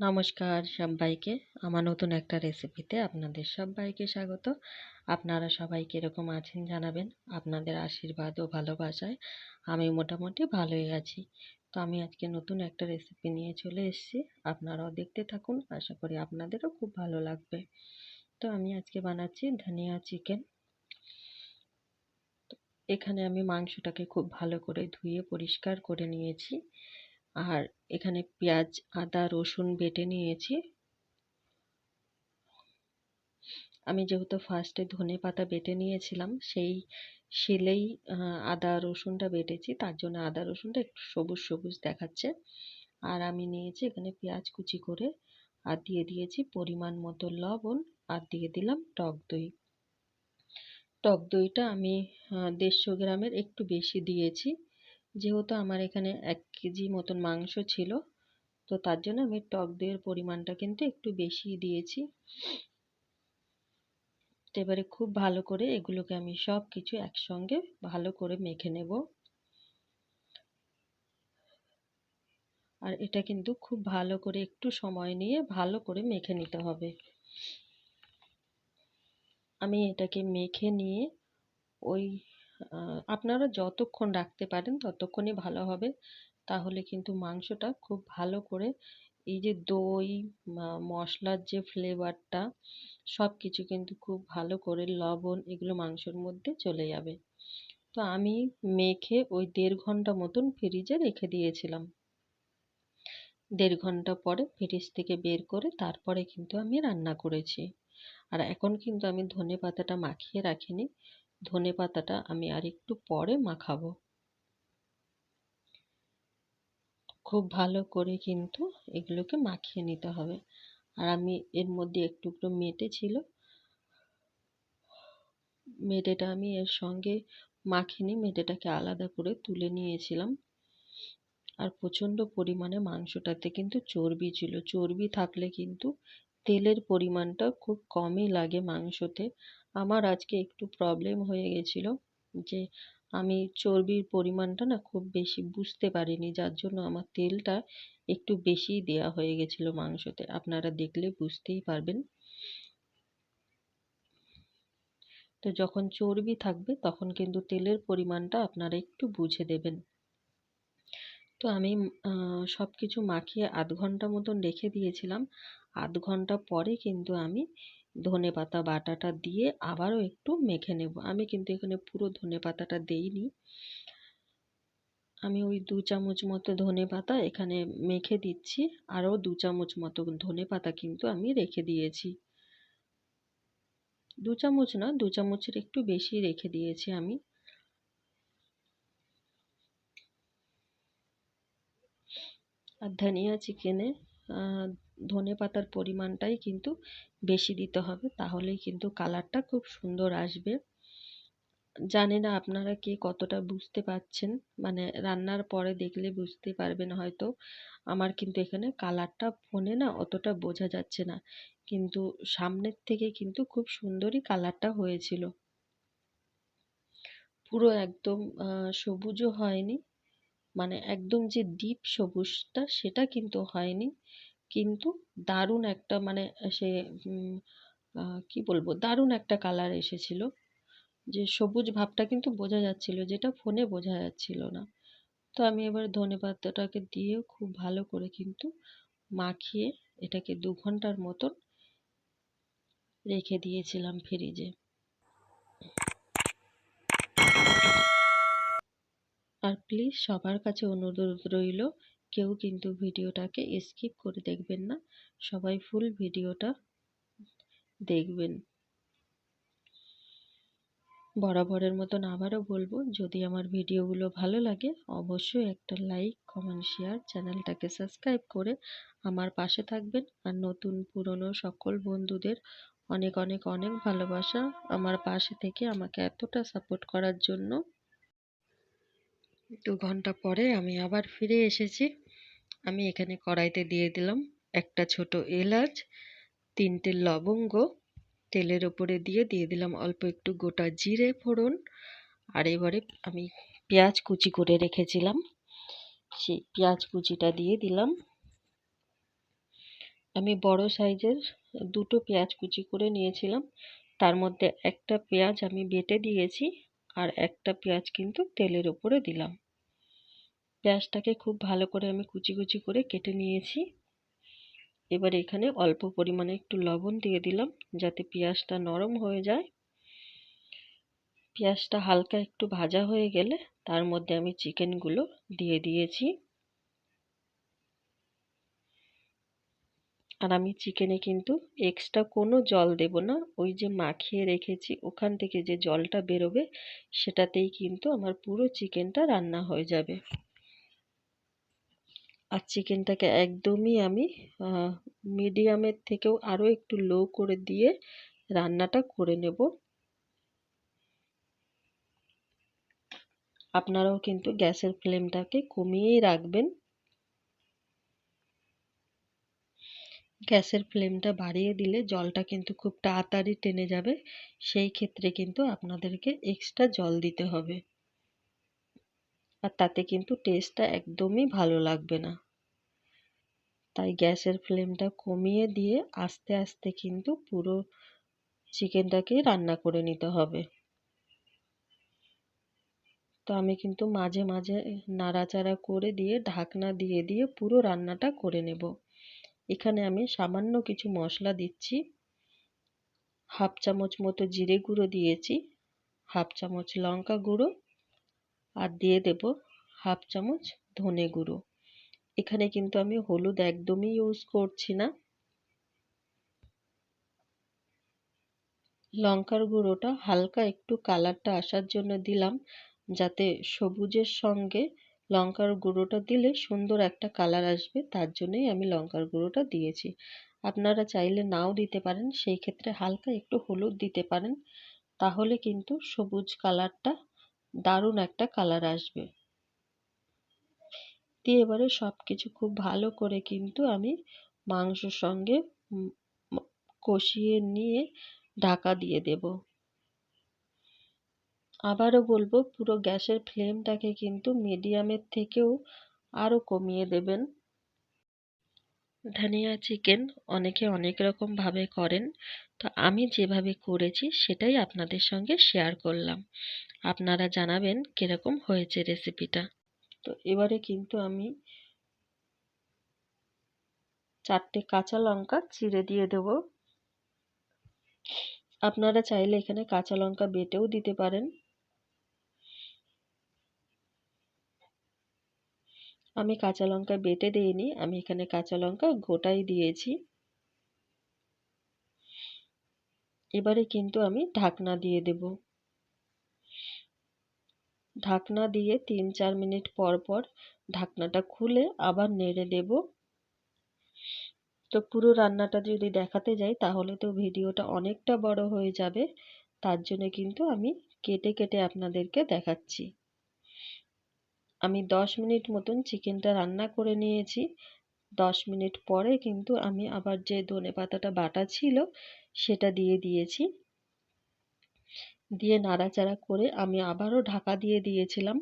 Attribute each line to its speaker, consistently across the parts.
Speaker 1: নমস্কার সবাইকে। আমার নতুন একটা রেসিপিতে আপনাদের সবাইকে স্বাগত। আপনারা সবাই কীরকম আছেন জানাবেন? আপনাদের আশীর্বাদ ও ভালোবাসায় আমি মোটামুটি ভালোই আছি। তো আমি আজকে নতুন একটা রেসিপি নিয়ে চলে এসেছি। আপনারাও দেখতে থাকুন, আশা করি আপনাদেরও খুব ভালো লাগবে। তো আমি আজকে বানাচ্ছি ধনিয়া চিকেন এখানে আমি মাংসটাকে খুব ভালো করে ধুয়ে পরিষ্কার করে নিয়েছি। আর এখানে পেঁয়াজ, আদা, রসুন বেটে নিয়েছি। আমি যেহেতু ফার্স্টে ধনে পাতা বেটে নিয়েছিলাম, সেই শিলেই আদা, রসুনটা বেটেছি, তার জন্য আদা, রসুনটা একটু সবুজ সবুজ দেখাচ্ছে। আর আমি নিয়েছি এখানে পেঁয়াজ কুচি করে, আর দিয়ে দিয়েছি পরিমাণ মতো লবণ, আর দিয়ে দিলাম টক দই। টক দইটা আমি দেড়শো গ্রামের একটু বেশি দিয়েছি। যেহেতু আমার এখানে এক কেজি মতন মাংস ছিল, তো তার জন্য আমি টক দইয়ের পরিমাণটা কিন্তু একটু বেশি দিয়েছি। তো এবারে খুব ভালো করে এগুলোকে আমি সব কিছু একসঙ্গে ভালো করে মেখে নেব। আর এটা কিন্তু খুব ভালো করে একটু সময় নিয়ে ভালো করে মেখে নিতে হবে। আমি এটাকে মেখে নিয়ে ওই আপনারা যতক্ষণ রাখতে পারেন ততক্ষণই ভালো হবে। তাহলে কিন্তু মাংসটা খুব ভালো করে এই যে দই মশলার যে ফ্লেভারটা সব কিছু কিন্তু খুব ভালো করে লবণ এগুলো মাংসর মধ্যে চলে যাবে। তো আমি মেখে ওই দেড় ঘণ্টা মতন ফ্রিজে রেখে দিয়েছিলাম। দেড় ঘণ্টা পরে ফ্রিজ থেকে বের করে তারপরে কিন্তু আমি রান্না করেছি। আর এখন কিন্তু আমি ধনে পাতাটা মাখিয়ে রাখিনি। ধনে পাতাটা আমি আর একটু পরে মাখাবো। খুব ভালো করে কিন্তু এগুলোকে মাখিয়ে নিতে হবে। আর আমি এর মধ্যে একটু একটু মেটে ছিল, মেটেটা আমি এর সঙ্গে মাখিনি, মেটেটাকে আলাদা করে তুলে নিয়েছিলাম। আর প্রচণ্ড পরিমাণে মাংসটাতে কিন্তু চর্বি ছিল। চর্বি থাকলে কিন্তু তেলের পরিমাণটা খুব কমই লাগে মাংসতে। আমার আজকে একটু প্রবলেম হয়ে গেছিল যে আমি চর্বির পরিমাণটা না খুব বেশি বুঝতে পারিনি, যার জন্য আমার তেলটা একটু বেশিই দেওয়া হয়ে গেছিল মাংসতে। আপনারা দেখলে বুঝতেই পারবেন। তো যখন চর্বি থাকবে তখন কিন্তু তেলের পরিমাণটা আপনারা একটু বুঝে দেবেন। তো আমি সব কিছু মাখিয়ে আধ ঘণ্টা মতন রেখে দিয়েছিলাম। আধ ঘণ্টা পরে কিন্তু আমি ধনে পাতা বাটাটা দিয়ে আবারও একটু মেখে নেব। আমি কিন্তু এখানে পুরো ধনে পাতাটা দেইনি। আমি ওই দু চামচ মতো ধনে পাতা এখানে মেখে দিচ্ছি। আরও দু চামচ মতো ধনে পাতা কিন্তু আমি রেখে দিয়েছি। দু চামচ না, দু চামচের একটু বেশি রেখে দিয়েছি আমি। আর ধনিয়া চিকেনে ধনে পাতার পরিমাণটাই কিন্তু বেশি দিতে হবে, তাহলেই কিন্তু কালারটা খুব সুন্দর আসবে। জানি না আপনারা কে কতটা বুঝতে পারছেন মানে রান্নার পরে দেখলে বুঝতে পারবেন হয়তো, আমার কিন্তু এখানে কালারটা ফোনে না অতটা বোঝা যাচ্ছে না, কিন্তু সামনের থেকে কিন্তু খুব সুন্দরই কালারটা হয়েছিল। পুরো একদম সবুজও হয়নি মানে একদম যে ডিপ সবুজটা সেটা কিন্তু হয়নি। কিন্তু দারুণ একটা মানে সে কি বলব, দারুণ একটা কালার এসেছিল। যে সবুজ ভাবটা কিন্তু বোঝা যাচ্ছিল, যেটা ফোনে বোঝা যাচ্ছিল না। তো আমি এবার ধনে পাতাটাকে দিয়ে খুব ভালো করে কিন্তু মাখিয়ে এটাকে দু ঘণ্টার মতন রেখে দিয়েছিলাম ফ্রিজে আর প্লিজ সবার কাছে অনুরোধ রইল কেউ কিন্তু ভিডিওটাকে স্কিপ করে দেখবেন না। সবাই ফুল ভিডিওটা দেখবেন। বরাবরের মতন আবারও বলব, যদি আমার ভিডিওগুলো ভালো লাগে, অবশ্যই একটা লাইক কমেন্ট শেয়ার চ্যানেলটাকে সাবস্ক্রাইব করে আমার পাশে থাকবেন। আর নতুন পুরনো সকল বন্ধুদের অনেক অনেক অনেক ভালোবাসা আমার পাশে থেকে আমাকে এতটা সাপোর্ট করার জন্য। দু ঘণ্টা পরে আমি আবার ফিরে এসেছি। আমি এখানে কড়াইতে দিয়ে দিলাম একটা ছোট এলাচ, তিনটে লবঙ্গ, তেলের ওপরে দিয়ে দিয়ে দিলাম অল্প একটু গোটা জিরে ফোড়ন। আর এবারে আমি পেঁয়াজ কুচি করে রেখেছিলাম। সেই পেঁয়াজ কুচিটা দিয়ে দিলাম। আমি বড় সাইজের দুটো পেঁয়াজ কুচি করে নিয়েছিলাম। তার মধ্যে একটা পেঁয়াজ আমি বেটে দিয়েছি। আর একটা পেঁয়াজ কিন্তু তেলের উপরে দিলাম। পেঁয়াজটাকে খুব ভালো করে আমি কুচি কুচি করে কেটে নিয়েছি। এবার এখানে অল্প পরিমাণে একটু লবণ দিয়ে দিলাম যাতে পেঁয়াজটা নরম হয়ে যায়। পেঁয়াজটা হালকা একটু ভাজা হয়ে গেলে তার মধ্যে আমি চিকেনগুলো দিয়ে দিয়েছি। আর আমি চিকেনে কিন্তু এক্সট্রা কোনো জল দেব না। ওই যে মাখিয়ে রেখেছি, ওখান থেকে যে জলটা বেরোবে, সেটাতেই কিন্তু আমার পুরো চিকেনটা রান্না হয়ে যাবে। আর চিকেনটাকে একদমই আমি মিডিয়ামের থেকেও আরও একটু লো করে দিয়ে রান্নাটা করে নেব। আপনারাও কিন্তু গ্যাসের ফ্লেমটাকে কমিয়েই রাখবেন। গ্যাসের ফ্লেমটা বাড়িয়ে দিলে জলটা কিন্তু খুব তাড়াতাড়ি টেনে যাবে। সেই ক্ষেত্রে কিন্তু আপনাদেরকে এক্সট্রা জল দিতে হবে। আর তাতে কিন্তু টেস্টটা একদমই ভালো লাগবে না। তাই গ্যাসের ফ্লেমটা কমিয়ে দিয়ে আস্তে আস্তে কিন্তু পুরো চিকেনটাকে রান্না করে নিতে হবে। তো আমি কিন্তু মাঝে মাঝে নাড়াচাড়া করে দিয়ে ঢাকনা দিয়ে দিয়ে পুরো রান্নাটা করে নেব। এখানে আমি সামান্য কিছু মশলা দিচ্ছি। হাফ চামচ মতো জিরে গুঁড়ো দিয়েছি, হাফ চামচ লঙ্কা গুঁড়ো আর দিয়ে দেব হাফ চামচ ধনে গুঁড়ো। এখানে কিন্তু আমি হলুদ একদমই ইউজ করছি না। লঙ্কার গুঁড়োটা হালকা একটু কালারটা আসার জন্য দিলাম যাতে সবুজের সঙ্গে লঙ্কার গুঁড়োটা দিলে সুন্দর একটা কালার আসবে, তার জন্যই আমি লঙ্কার গুঁড়োটা দিয়েছি। আপনারা চাইলে নাও দিতে পারেন, সেই ক্ষেত্রে হালকা একটু হলুদ দিতে পারেন, তাহলে কিন্তু সবুজ কালারটা দারুণ একটা কালার আসবে। দিয়ে এবারে সব কিছু খুব ভালো করে কিন্তু আমি মাংসর সঙ্গে কষিয়ে নিয়ে ঢাকা দিয়ে দেব। আবারও বলব, পুরো গ্যাসের ফ্লেমটাকে কিন্তু মিডিয়ামের থেকেও আরও কমিয়ে দেবেন। ধনিয়া চিকেন অনেকে অনেক রকমভাবে করেন। তো আমি যেভাবে করেছি সেটাই আপনাদের সঙ্গে শেয়ার করলাম। আপনারা জানাবেন কীরকম হয়েছে রেসিপিটা। তো এবারে কিন্তু আমি চারটে কাঁচা লঙ্কা চিড়ে দিয়ে দেব। আপনারা চাইলে এখানে কাঁচা লঙ্কা বেটেও দিতে পারেন। আমি কাঁচা লঙ্কা বেটে দিইনি, আমি এখানে কাঁচা লঙ্কা গোটাই দিয়েছি। এবারে কিন্তু আমি ঢাকনা দিয়ে দেব। ঢাকনা দিয়ে তিন চার মিনিট পর পর ঢাকনাটা খুলে আবার নেড়ে দেব। তো পুরো রান্নাটা যদি দেখাতে যাই, তাহলে তো ভিডিওটা অনেকটা বড় হয়ে যাবে। তার জন্য কিন্তু আমি কেটে কেটে আপনাদেরকে দেখাচ্ছি। আমি দশ মিনিট মতন চিকেনটা রান্না করে নিয়েছি। দশ মিনিট পরে কিন্তু আমি আবার যে ধনে পাতাটা বাটা ছিল, সেটা দিয়ে দিয়েছি। দিয়ে নাড়াচাড়া করে আমি আবারও ঢাকা দিয়ে দিয়েছিলাম।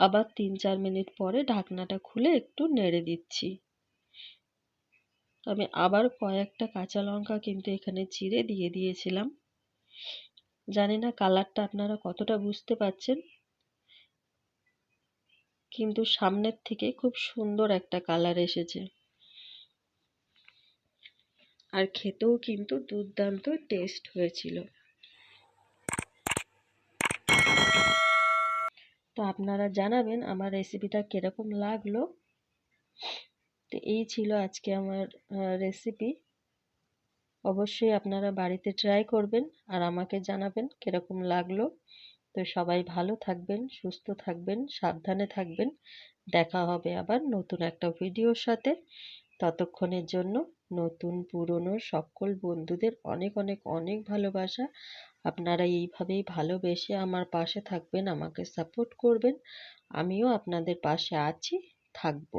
Speaker 1: আবার তিন চার মিনিট পরে ঢাকনাটা খুলে একটু নেড়ে দিচ্ছি। আমি আবার কয়েকটা কাঁচা লঙ্কা কিন্তু এখানে চিড়ে দিয়ে দিয়েছিলাম। জানি না কালারটা আপনারা কতটা বুঝতে পারছেন। কিন্তু সামনের থেকে খুব সুন্দর একটা কালার এসেছে। আর খেতেও কিন্তু দুর্দান্ত টেস্ট হয়েছিল। তো আপনারা জানাবেন আমার রেসিপিটা কীরকম লাগল। তো এই ছিল আজকে আমার রেসিপি অবশ্যই আপনারা বাড়িতে ট্রাই করবেন আর আমাকে জানাবেন কীরকম লাগল। তো সবাই ভালো থাকবেন, সুস্থ থাকবেন, সাবধানে থাকবেন। দেখা হবে আবার নতুন একটা ভিডিওর সাথে। ততক্ষণের জন্য নতুন, পুরনো সকল বন্ধুদের অনেক অনেক অনেক ভালোবাসা। আপনারা এইভাবেই ভালোবেসে আমার পাশে থাকবেন, আমাকে সাপোর্ট করবেন। আমিও আপনাদের পাশে আছি, থাকব।